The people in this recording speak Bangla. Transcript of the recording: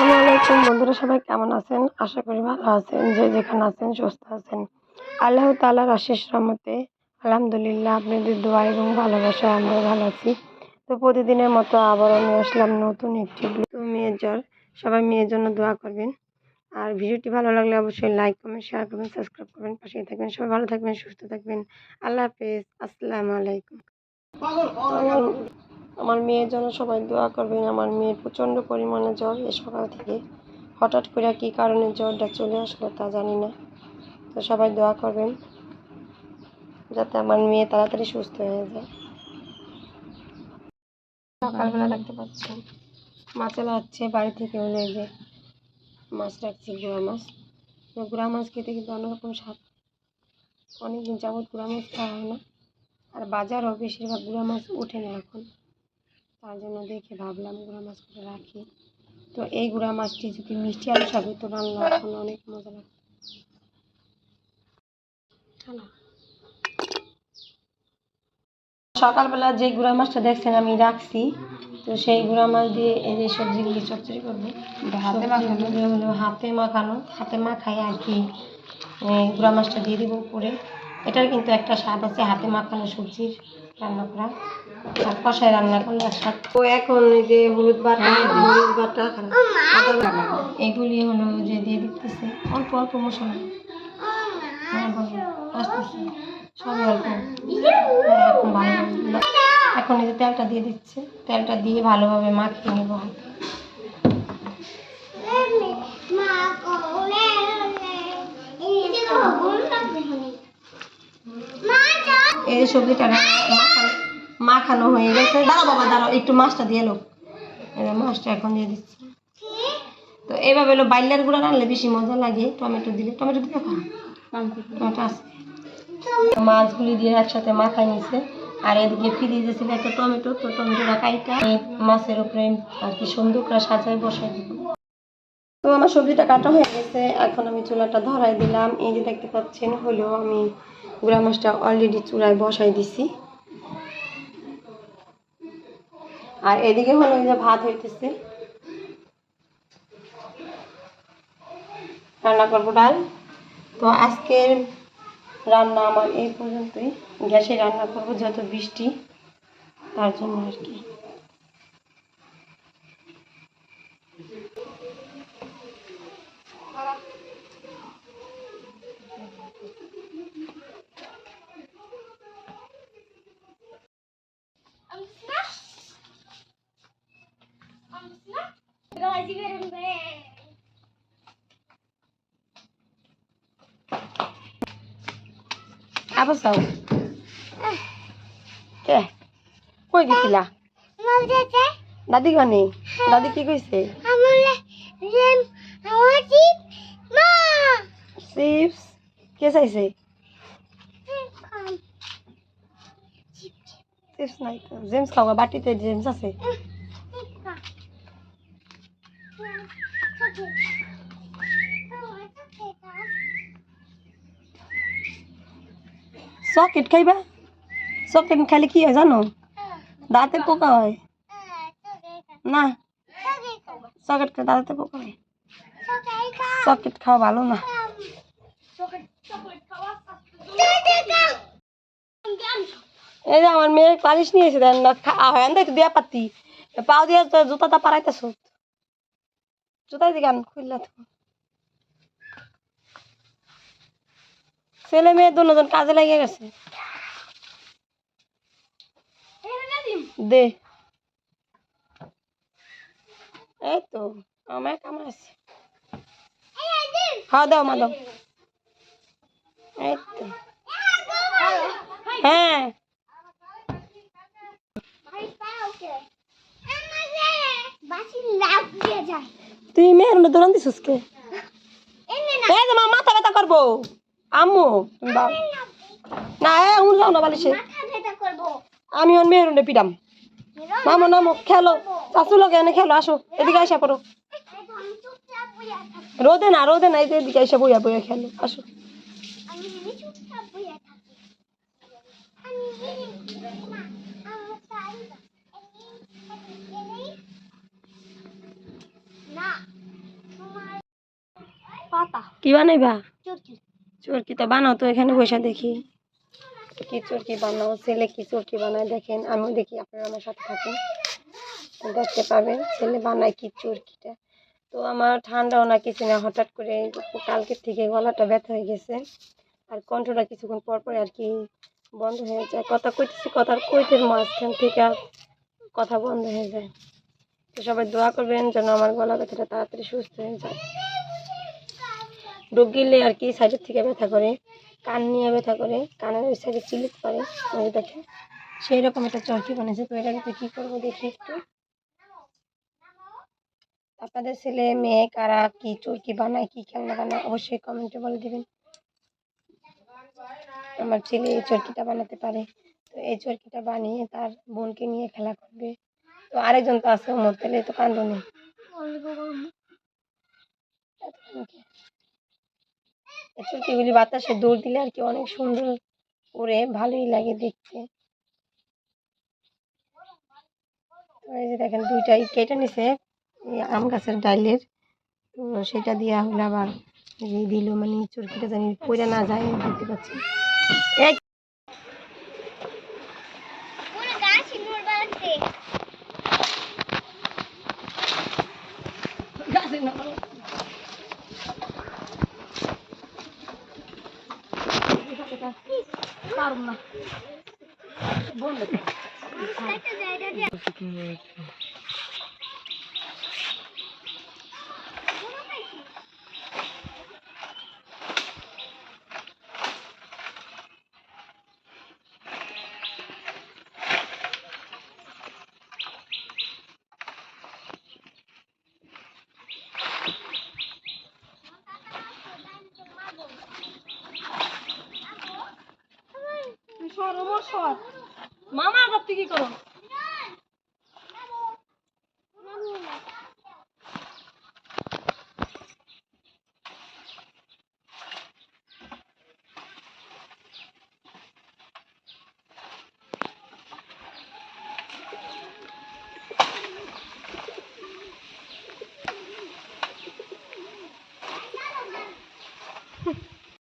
আলাইকুম বন্ধুরা, সবাই কেমন আছেন? আশা করি ভালো আছেন, যে যেখানে আছেন সুস্থ আছেন। আল্লাহ তালার আশিস রহমতে, আলহামদুলিল্লাহ আপনাদের দোয়া এবং ভালোবাসায় আমরা ভালো আছি। তো প্রতিদিনের মতো আবারও নিয়ে আসলাম নতুন একটি। তো মেয়ের জ্বর, সবাই মেয়ের জন্য দোয়া করবেন। আর ভিডিওটি ভালো লাগলে অবশ্যই লাইক কমেন্ট শেয়ার করবেন সাবস্ক্রাইব করবেন পাশে থাকবেন। সবাই ভালো থাকবেন, সুস্থ থাকবেন। আল্লাহ হাফেজ, আসসালামু আলাইকুম। আমার- মেয়ের জন্য সবাই দোয়া করবেন, আমার মেয়ের প্রচণ্ড পরিমাণে জ্বর এ সকাল থেকে। হঠাৎ করে কী কারণে জ্বরটা চলে আসলো তা জানি না। তো সবাই দোয়া করবেন যাতে আমার মেয়ে তাড়াতাড়ি সুস্থ হয়ে যায়। সকালবেলা দেখতে পাচ্ছেন মাছেলা হচ্ছে বাড়ি থেকে হলো যে মাছ রাখছি, গুঁড়া মাছ। তো গুঁড়া মাছ খেতে কিন্তু অন্যরকম স্বাদ। অনেকদিন যাবৎ গুঁড়া মাছ খাওয়া হয় না। আর বাজারও বেশিরভাগ গুঁড়া মাছ ওঠে না এখন। তার জন্য দেখে ভাবলাম গুঁড়া মাছ করে রাখি তো এই গুঁড়া মাছটি যদি মিষ্টি আলু সাথে তো রান্না এখন অনেক মজা লাগে হ্যালো। সকালবেলা যে গুঁড়া মাছটা দেখছেন আমি রাখছি তো সেই গুঁড়া মাছ দিয়ে এই যে সবজিগুলি চচ্চড়ি করব হাতে মাখানো? হাতে মাখানো হাতে মাখাই আর কি গুঁড়া মাছটা দিয়ে দিব উপরে এটার কিন্তু একটা স্বাদ আছে হাতে মাখানো সবজির রান্না করা আর কষায় রান্না করলে স্বাদ। তো এখন এই যে হলুদ বাটা মরিচ বাটা আদা বাটা। এগুলি হলো যে দিয়ে দিতেছে অল্প অল্প মশলা। হ্যাঁ বলো আসতেছে। সবই অল্প। হ্যাঁ, এখন ভালো এখন এই যে তেলটা দিয়ে দিচ্ছে তেলটা দিয়ে ভালোভাবে মাখিয়ে নেব হাতে। এই সবজিটা মাখানো হয়ে গেছে। দাঁড়াও বাবা, দাঁড়াও, একটু মাছটা দিয়ে মাছটা এখন দিয়ে দিচ্ছি। তো এইভাবে বাইলার গুঁড়া রান্নলে বেশি মজা লাগে। টমেটো দিলে। টমেটো টমেটো মাছগুলি দিয়ে একসাথে আর এদিকে ফ্রিজে ছিল একটা টমেটো। তো কাইটা মাছের উপরে আর কি সুন্দর করে সাজায় বসাই তো আমার সবজিটা কাটা হয়ে গেছে। এখন আমি চুলাটা ধরাই দিলাম। এই যে দেখতে পাচ্ছেন, হলো আমি গুঁড়া মাছটা অলরেডি চুলায় বসাই দিছি। আর এদিকে হলো যে ভাত হইতেছে। রান্না করব ডাল। তো আজকের রান্না আমার এই পর্যন্তই। গ্যাসে রান্না করব যত বৃষ্টি, তার জন্য আর কি। আবার চাও কে? কই গেছিলা? দাদি গনে দাদি কি কইছে? চিপস? কে চাইছে? চিপস নাই তো। জেমস খাওয়া বাটিতে জেমস আছে। চকলেট খাইবা চকলেট খাইলে কি হয় জানো দাঁতে পোকা হয় না চকলেট খেলে দাঁতে পোকা হয় চকলেট খাওয়া ভালো না এই যে আমার মেয়ে পালিশ নিয়েছে দেন না হয় না একটু দিয়া পাতি পাও দিয়ে জুতাটা পারাইতেছ জুতা দিগান খুললা তো ছেলে মেয়ে দুজন কাজে লেগে গেছে। দে। এই তো আমার কাম আছে। হ্যাঁ দাও মা দাও। এই তো। হ্যাঁ। তুই মেয়ের মধ্যে দৌড়ান দিছিস কে? মাথা ব্যথা করব। আম্মু না এ উন যাও না বালিশে। আমি ওর মেয়ের উন্ডে পিডাম নামো নামো খেলো। চাচু লগে এনে খেলো আসো এদিকে আসা পড়ো। রোদে না রোদে না এদিকে এসে বইয়া বইয়া খেলো আসো। না কি বানাইবা? চুরকি তো বানাও তো এখানে বসে দেখি। কি চরকি বানাও, ছেলে কি চরকি বানায় দেখেন, আমিও দেখি, আপনারা আমার সাথে থাকেন। দেখতে পাবেন, ছেলে বানায় কি চরকিটা। তো আমার ঠান্ডাও না কিছু না, হঠাৎ করে কালকের থেকে গলাটা ব্যথা হয়ে গেছে। আর কণ্ঠটা কিছুক্ষণ পর পর আর কি বন্ধ হয়ে যায়। কথা কইতেছি, কথার কইতের মাঝখান থেকে আর কথা বন্ধ হয়ে যায়। তো সবাই দোয়া করবেন যেন আমার গলা ব্যথাটা তাড়াতাড়ি সুস্থ হয়ে যায়। ডুব গিলে আর কি সাইডের থেকে ব্যথা করে, কান নিয়ে ব্যথা করে, কানের ওই সাইডে চিলিত করে ওই দেখে সেই রকম একটা চরকি বানিয়েছে তো এটাকে তো কী করব দেখি একটু। আপনাদের ছেলে, মেয়ে কারা, কি চরকি বানায়, কি খেলনা বানায়, অবশ্যই কমেন্টে বলে দিবেন। আমার ছেলে এই চরকিটা বানাতে পারে। তো এই চরকিটা বানিয়ে তার বোনকে নিয়ে খেলা করবে। তো আরেকজন তো আছে ওমর তাহলে তো কান্দ নেই। এই বাতাসে দৌড় দিলে আর কি অনেক সুন্দর করে ভালোই লাগে দেখতে। তো এই যে দেখেন দুইটাই কেটে নিছে এই আম গাছের ডাইলের তো সেটা দিয়া হলে আবার এই দিল মানে চুরকিটা জানি পড়ে না যায় দেখতে পাচ্ছি। গাছ নূর বানাচ্ছে গাছে না পারব না বন্ধ দিয়ে মামা করতে কি করো?